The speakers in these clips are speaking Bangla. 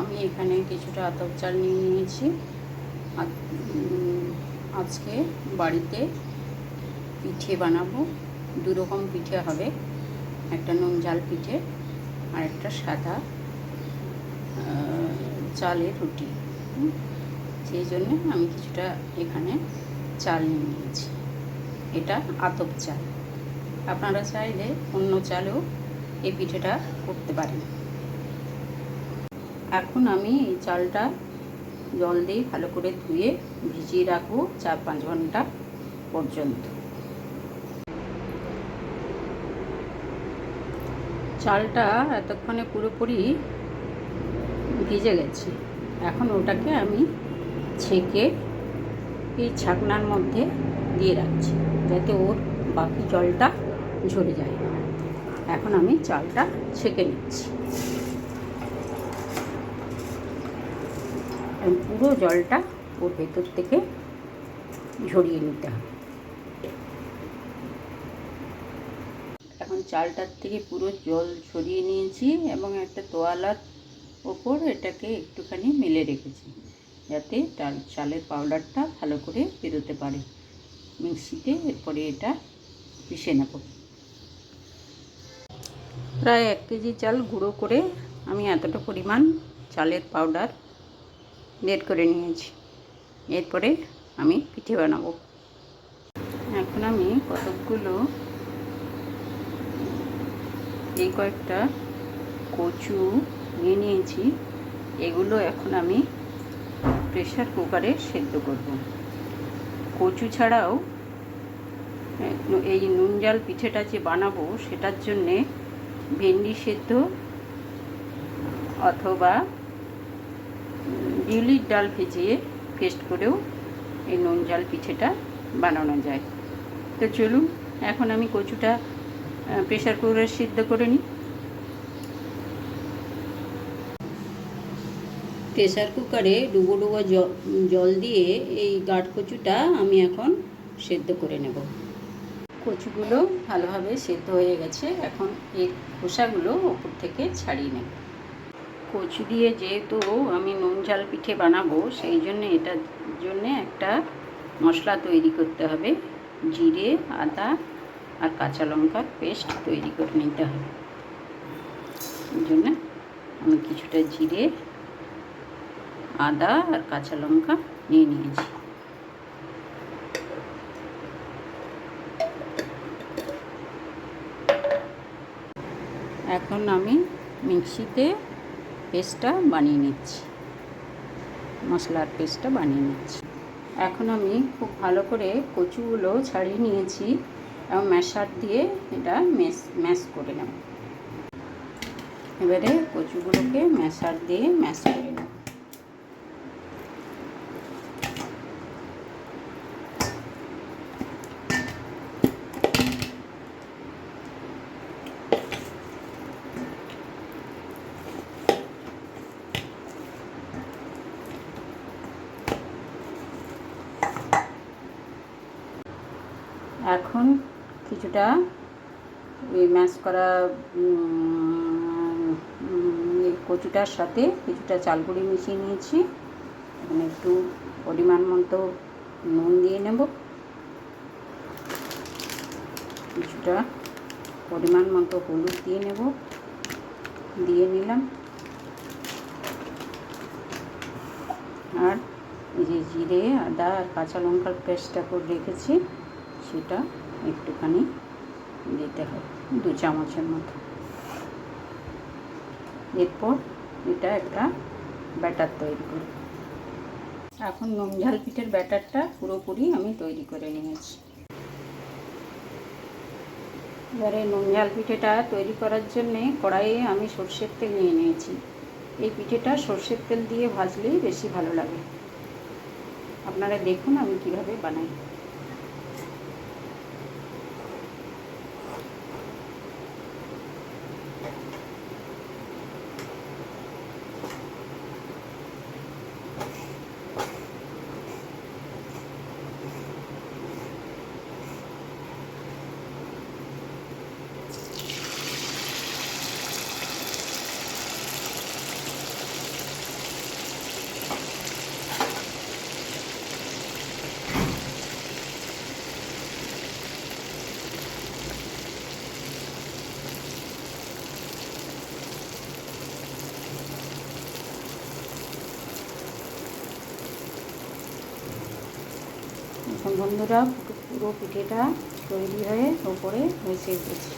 আমি এখানে কিছুটা আতপ চাল নিয়ে নিয়েছি। আজকে বাড়িতে পিঠে বানাবো। দু রকম পিঠে হবে। একটা নুন জাল পিঠে আর একটা সাদা চালের রুটি। সেই জন্য আমি কিছুটা এখানে চাল নিয়ে নিয়েছি। এটা আতপ চাল আপনারা চাইলে অন্য চালেও এই পিঠেটা করতে পারেন। এখন আমি এই চালটা জল দিয়ে ভালো করে ধুয়ে ভিজিয়ে রাখব চার পাঁচ ঘণ্টা পর্যন্ত। চালটা এতক্ষণে পুরোপুরি ভিজে গেছে। এখন ওটাকে আমি ছেঁকে এই ছাকনার মধ্যে দিয়ে রাখছি যাতে ওর বাকি জলটা ঝরে যায়। এখন আমি চালটা ছেঁকে নিচ্ছি। এবং পুরো জলটা ওর ভেতর থেকে ঝরিয়ে নিতে হবে। এখন চালটার থেকে পুরো জল ঝরিয়ে নিয়েছি এবং একটা তোয়ালার ওপর এটাকে একটুখানি মেলে রেখেছি যাতে চাল, চালের পাউডারটা ভালো করে বেরোতে পারে। মিক্সিতে এরপরে এটা পিষে নেব। প্রায় এক কেজি চাল গুঁড়ো করে আমি এতটা পরিমাণ চালের পাউডার বের করে নিয়েছি। এরপরে আমি পিঠে বানাবো। এখন আমি কতকগুলো এই কয়েকটা কচু নিয়ে নিয়েছি। এগুলো এখন আমি প্রেশার কুকারে সেদ্ধ করব। কচু ছাড়াও, এই নুন জাল পিঠেটা যে বানাবো, সেটার জন্যে ভেন্ডি সেদ্ধ অথবা বিউলির ডাল ভিজিয়ে পেস্ট করেও এই নুন জাল পিঠেটা বানানো যায়। তো চলুন, এখন আমি কচুটা প্রেশার কুকারে সিদ্ধ করে নিই। প্রেশার কুকারে ডুবো ডুবো জল দিয়ে এই গাঢ় কচুটা আমি এখন সেদ্ধ করে নেব। কচুগুলো ভালোভাবে সেদ্ধ হয়ে গেছে, এখন এর খোসাগুলো ওপর থেকে ছাড়িয়ে নেব। কচু দিয়ে যেহেতু আমি নুন ঝাল পিঠে বানাবো, সেই জন্য এটার জন্য একটা মশলা তৈরি করতে হবে। জিরে, আদা আর কাঁচা লঙ্কার পেস্ট তৈরি করে নিতে হবে। এই জন্য আমি কিছুটা জিরে, আদা আর কাঁচা লঙ্কা নিয়ে নিয়েছি। এখন আমি মিক্সিতে পেস্টটা বানিয়ে নিচ্ছি। মশলার পেস্টটা বানিয়ে নিচ্ছি। এখন আমি খুব ভালো করে কচুগুলো ছাড়িয়ে নিয়েছি এবং ম্যাশার দিয়ে এটা ম্যাশ ম্যাশ করে নেব। এবারে কচুগুলোকে ম্যাশার দিয়ে ম্যাশ করে নেব। এখন কিছুটা ওই ম্যাশ করা কচুটার সাথে কিছুটা চালগুড়ি মিশিয়ে নিয়েছি। এখানে একটু পরিমাণ মতো নুন দিয়ে নেব। কিছুটা পরিমাণ মতো হলুদ দিয়ে নেব। দিয়ে নিলাম। আর এই যে জিরে, আদা আর কাঁচা লঙ্কার পেস্টটা করে রেখেছি। সেটা একটুখানি দিতে হবে, দু চামচের মতো। এরপর এটা একটা ব্যাটার তৈরি করি এখন নুন ঝাল পিঠের ব্যাটারটা পুরোপুরি আমি তৈরি করে নিয়েছি। এবারে নুন ঝাল পিঠেটা তৈরি করার জন্যে কড়াইয়ে আমি সর্ষের তেল নিয়ে নিয়েছি। এই পিঠেটা সর্ষের তেল দিয়ে ভাজলেই বেশি ভালো লাগে। আপনারা দেখুন আমি কীভাবে বানাই। দেখুন বন্ধুরা পুরো পিঠেটা তৈরি হয়ে ওপরে হয়েছে গেছে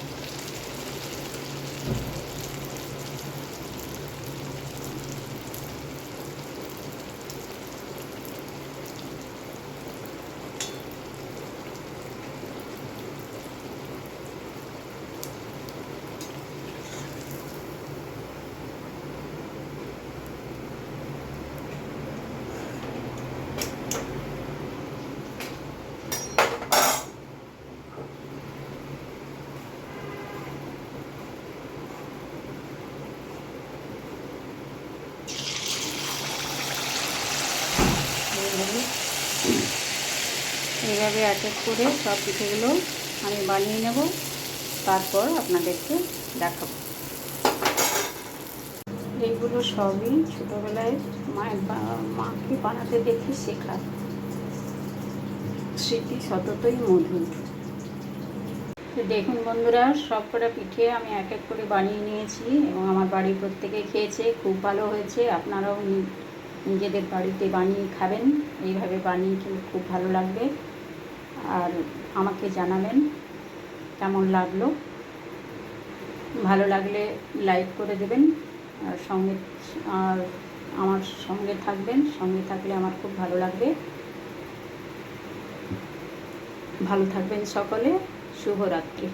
এইভাবে এইভাবে এক এক করে সব পিঠেগুলো আমি বানিয়ে নেব। তারপর আপনাদেরকে দেখাবো। এইগুলো সবই ছোটোবেলায় মায়ের মাকে বানাতে দেখি শেখা স্মৃতি সততই মধুর। তো দেখুন বন্ধুরা সব কটা পিঠে আমি এক এক করে বানিয়ে নিয়েছি এবং আমার বাড়ির প্রত্যেকে খেয়েছে, খুব ভালো হয়েছে। আপনারাও নিজেদের বাড়িতে বানিয়ে খাবেন। এইভাবে বানিয়ে খুব ভালো লাগবে। আর আমাকে জানাবেন কেমন লাগল? ভালো লাগলে লাইক করে দেবেন, আর সঙ্গে, আর আমার সঙ্গে থাকবেন, সঙ্গে থাকলে আমার খুব ভালো লাগবে। ভালো থাকবেন সকলে, শুভরাত্রি।